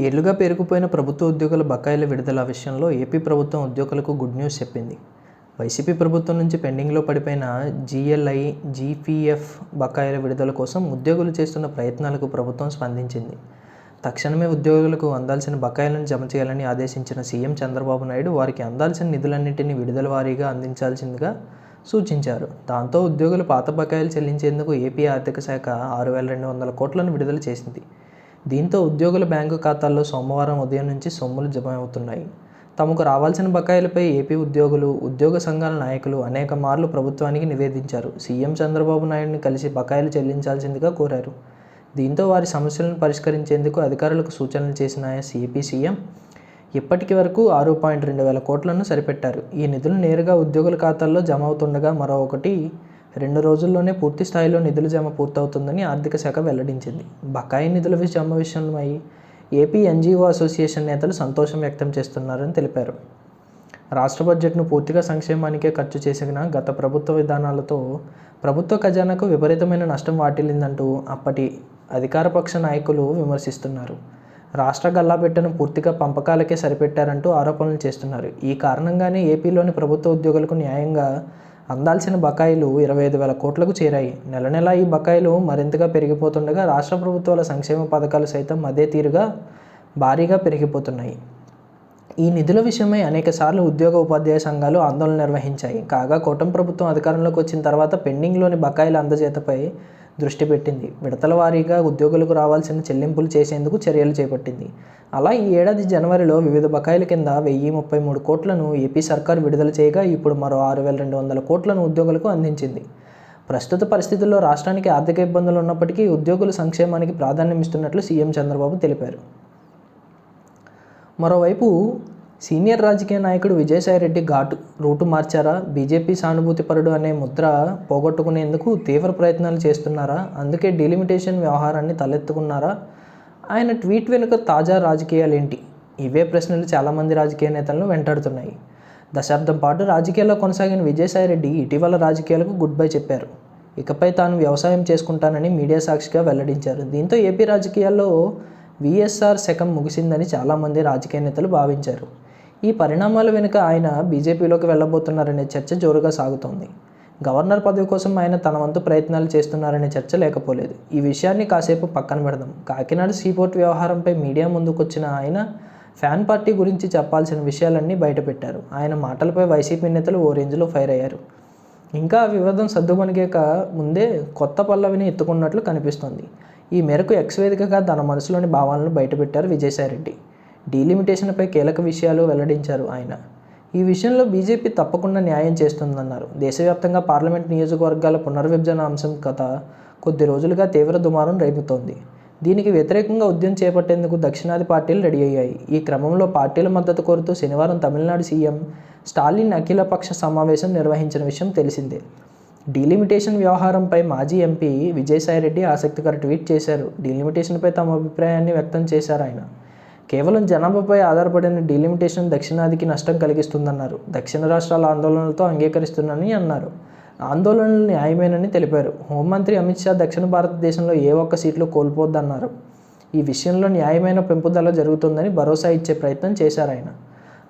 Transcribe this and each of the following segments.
ఏళ్ళుగా పేరుకుపోయిన ప్రభుత్వ ఉద్యోగుల బకాయిల విడుదల విషయంలో ఏపీ ప్రభుత్వం ఉద్యోగులకు గుడ్ న్యూస్ చెప్పింది. వైసీపీ ప్రభుత్వం నుంచి పెండింగ్లో పడిపోయిన జీఎల్ఐ జీపీఎఫ్ బకాయిల విడుదల కోసం ఉద్యోగులు చేస్తున్న ప్రయత్నాలకు ప్రభుత్వం స్పందించింది. తక్షణమే ఉద్యోగులకు అందాల్సిన బకాయిలను జమ చేయాలని ఆదేశించిన సీఎం చంద్రబాబు నాయుడు వారికి అందాల్సిన నిధులన్నింటినీ విడుదల వారీగా అందించాల్సిందిగా సూచించారు. దాంతో ఉద్యోగులు పాత బకాయిలు చెల్లించేందుకు ఏపీ ఆర్థిక శాఖ ఆరు వేల రెండు వందల కోట్లను విడుదల చేసింది. దీంతో ఉద్యోగుల బ్యాంకు ఖాతాల్లో సోమవారం ఉదయం నుంచి సొమ్ములు జమ అవుతున్నాయి తమకు రావాల్సిన బకాయిలపై ఏపీ ఉద్యోగులు ఉద్యోగ సంఘాల నాయకులు అనేక మార్లు ప్రభుత్వానికి నివేదించారు. సీఎం చంద్రబాబు నాయుడిని కలిసి బకాయిలు చెల్లించాల్సిందిగా కోరారు. దీంతో వారి సమస్యలను పరిష్కరించేందుకు అధికారులకు సూచనలు చేసిన ఏపీ సీఎం ఇప్పటికి వరకు ఆరు పాయింట్ రెండు వేల కోట్లను సరిపెట్టారు. ఈ నిధులు నేరుగా ఉద్యోగుల ఖాతాల్లో జమ అవుతుండగా మరో ఒకటి రెండు రోజుల్లోనే పూర్తి స్థాయిలో నిధుల జమ పూర్తవుతుందని ఆర్థిక శాఖ వెల్లడించింది. బకాయి నిధుల జమ విషయమై ఏపీ ఎన్జీఓ అసోసియేషన్ నేతలు సంతోషం వ్యక్తం చేస్తున్నారని తెలిపారు. రాష్ట్ర బడ్జెట్ను పూర్తిగా సంక్షేమానికే ఖర్చు చేసిన గత ప్రభుత్వ విధానాలతో ప్రభుత్వ ఖజానాకు విపరీతమైన నష్టం వాటిల్లిందంటూ అప్పటి అధికారపక్ష నాయకులు విమర్శిస్తున్నారు. రాష్ట్ర గల్లాపెట్టను పూర్తిగా పంపకాలకే సరిపెట్టారంటూ ఆరోపణలు చేస్తున్నారు. ఈ కారణంగానే ఏపీలోని ప్రభుత్వ ఉద్యోగులకు న్యాయంగా అందాల్సిన బకాయిలు ఇరవై ఐదు వేల కోట్లకు చేరాయి. నెల నెల ఈ బకాయిలు మరింతగా పెరిగిపోతుండగా రాష్ట్ర ప్రభుత్వాల సంక్షేమ పథకాలు సైతం అదే తీరుగా భారీగా పెరిగిపోతున్నాయి. ఈ నిధుల విషయమై అనేకసార్లు ఉద్యోగ ఉపాధ్యాయ సంఘాలు ఆందోళన నిర్వహించాయి. కాగా కూటమి ప్రభుత్వం అధికారంలోకి వచ్చిన తర్వాత పెండింగ్లోని బకాయిల అందజేతపై దృష్టి పెట్టింది. విడతల వారీగా ఉద్యోగులకు రావాల్సిన చెల్లింపులు చేసేందుకు చర్యలు చేపట్టింది. అలా ఈ ఏడాది జనవరిలో వివిధ బకాయిల కింద వెయ్యి ముప్పై మూడు కోట్లను ఏపీ సర్కార్ విడుదల చేయగా ఇప్పుడు మరో ఆరు వేల రెండు వందల కోట్లను ఉద్యోగులకు అందించింది. ప్రస్తుత పరిస్థితుల్లో రాష్ట్రానికి ఆర్థిక ఇబ్బందులు ఉన్నప్పటికీ ఉద్యోగుల సంక్షేమానికి ప్రాధాన్యం ఇస్తున్నట్లు సీఎం చంద్రబాబు తెలిపారు. మరోవైపు సీనియర్ రాజకీయ నాయకుడు విజయసాయిరెడ్డి ఘాటు రూటు మార్చారా? బీజేపీ సానుభూతిపరుడు అనే ముద్ర పోగొట్టుకునేందుకు తీవ్ర ప్రయత్నాలు చేస్తున్నారా? అందుకే డిలిమిటేషన్ వ్యవహారాన్ని తలెత్తుకున్నారా? ఆయన ట్వీట్ వెనుక తాజా రాజకీయాలు ఏంటి ఇవే ప్రశ్నలు చాలామంది రాజకీయ నేతలను వెంటాడుతున్నాయి. దశాబ్దం పాటు రాజకీయాల్లో కొనసాగిన విజయసాయిరెడ్డి ఇటీవల రాజకీయాలకు గుడ్ బై చెప్పారు. ఇకపై తాను వ్యవసాయం చేసుకుంటానని మీడియా సాక్షిగా వెల్లడించారు. దీంతో ఏపీ రాజకీయాల్లో విఎస్ఆర్ శకం ముగిసిందని చాలామంది రాజకీయ నేతలు భావించారు. ఈ పరిణామాల వెనుక ఆయన బీజేపీలోకి వెళ్ళబోతున్నారనే చర్చ జోరుగా సాగుతోంది. గవర్నర్ పదవి కోసం ఆయన తన వంతు ప్రయత్నాలు చేస్తున్నారనే చర్చ లేకపోలేదు. ఈ విషయాన్ని కాసేపు పక్కన పెడదాం. కాకినాడ సీపోర్ట్ వ్యవహారంపై మీడియా ముందుకొచ్చిన ఆయన ఫ్యాన్ పార్టీ గురించి చెప్పాల్సిన విషయాలన్నీ బయటపెట్టారు. ఆయన మాటలపై వైసీపీ నేతలు ఓ రేంజ్లో ఫైర్ అయ్యారు. ఇంకా వివాదం సర్దుమణిగాక ముందే కొత్త పల్లవిని ఎత్తుకున్నట్లు కనిపిస్తోంది. ఈ మేరకు ఎక్స్ వేదికగా తన మనసులోని భావాలను బయటపెట్టారు విజయసాయిరెడ్డి. డీలిమిటేషన్పై కీలక విషయాలు వెల్లడించారు ఆయన. ఈ విషయంలో బీజేపీ తప్పకుండా న్యాయం చేస్తుందన్నారు. దేశవ్యాప్తంగా పార్లమెంట్ నియోజకవర్గాల పునర్విభజన అంశం గత కొద్ది రోజులుగా తీవ్ర దుమారం రేపుతోంది. దీనికి వ్యతిరేకంగా ఉద్యమం చేపట్టేందుకు దక్షిణాది పార్టీలు రెడీ అయ్యాయి. ఈ క్రమంలో పార్టీల మద్దతు కోరుతూ శనివారం తమిళనాడు సీఎం స్టాలిన్ అఖిలపక్ష సమావేశం నిర్వహించిన విషయం తెలిసిందే. డీలిమిటేషన్ వ్యవహారంపై మాజీ ఎంపీ విజయసాయిరెడ్డి ఆసక్తికర ట్వీట్ చేశారు. డీలిమిటేషన్పై తమ అభిప్రాయాన్ని వ్యక్తం చేశారు ఆయన. కేవలం జనాభాపై ఆధారపడిన డీలిమిటేషన్ దక్షిణాదికి నష్టం కలిగిస్తుందన్నారు. దక్షిణ రాష్ట్రాల ఆందోళనలతో అంగీకరిస్తున్నానని అన్నారు. ఆందోళనలు న్యాయమేనని తెలిపారు. హోంమంత్రి అమిత్ షా దక్షిణ భారతదేశంలో ఏ ఒక్క సీట్లు కోల్పోద్దన్నారు. ఈ విషయంలో న్యాయమైన పెంపుదల జరుగుతుందని భరోసా ఇచ్చే ప్రయత్నం చేశారు ఆయన.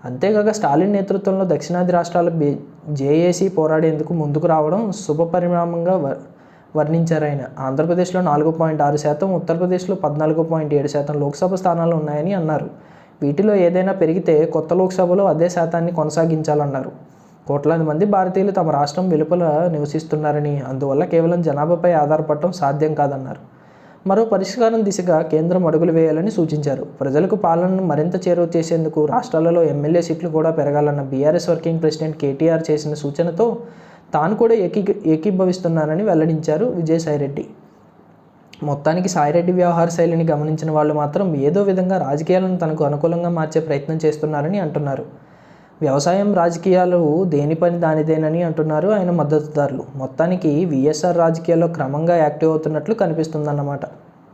అంతేకాక స్టాలిన్ నేతృత్వంలో దక్షిణాది రాష్ట్రాల బి జేఏసీ పోరాడేందుకు ముందుకు రావడం శుభ పరిణామంగా వర్ణించారు ఆయన. ఆంధ్రప్రదేశ్లో నాలుగు పాయింట్ ఆరు శాతం ఉత్తరప్రదేశ్లో పద్నాలుగు పాయింట్ ఏడు శాతం లోక్సభ స్థానాలు ఉన్నాయని అన్నారు. వీటిలో ఏదైనా పెరిగితే కొత్త లోక్సభలో అదే శాతాన్ని కొనసాగించాలన్నారు. కోట్లాది మంది భారతీయులు తమ రాష్ట్రం వెలుపల నివసిస్తున్నారని అందువల్ల కేవలం జనాభాపై ఆధారపడటం సాధ్యం కాదన్నారు. మరో పరిష్కారం దిశగా కేంద్రం అడుగులు వేయాలని సూచించారు. ప్రజలకు పాలనను మరింత చేరువ చేసేందుకు రాష్ట్రాలలో ఎమ్మెల్యే సీట్లు కూడా పెరగాలన్న బీఆర్ఎస్ వర్కింగ్ ప్రెసిడెంట్ కేటీఆర్ చేసిన సూచనతో తాను కూడా ఏకీ ఏకీభవిస్తున్నానని వెల్లడించారు విజయసాయిరెడ్డి మొత్తానికి సాయిరెడ్డి వ్యవహార శైలిని గమనించిన వాళ్ళు మాత్రం ఏదో విధంగా రాజకీయాలను తనకు అనుకూలంగా మార్చే ప్రయత్నం చేస్తున్నారని అంటున్నారు. వ్యవసాయం రాజకీయాలు దేని పని దానిదేనని అంటున్నారు ఆయన మద్దతుదారులు. మొత్తానికి విఎస్ఆర్ రాజకీయాల్లో క్రమంగా యాక్టివ్ అవుతున్నట్లు కనిపిస్తుందన్నమాట.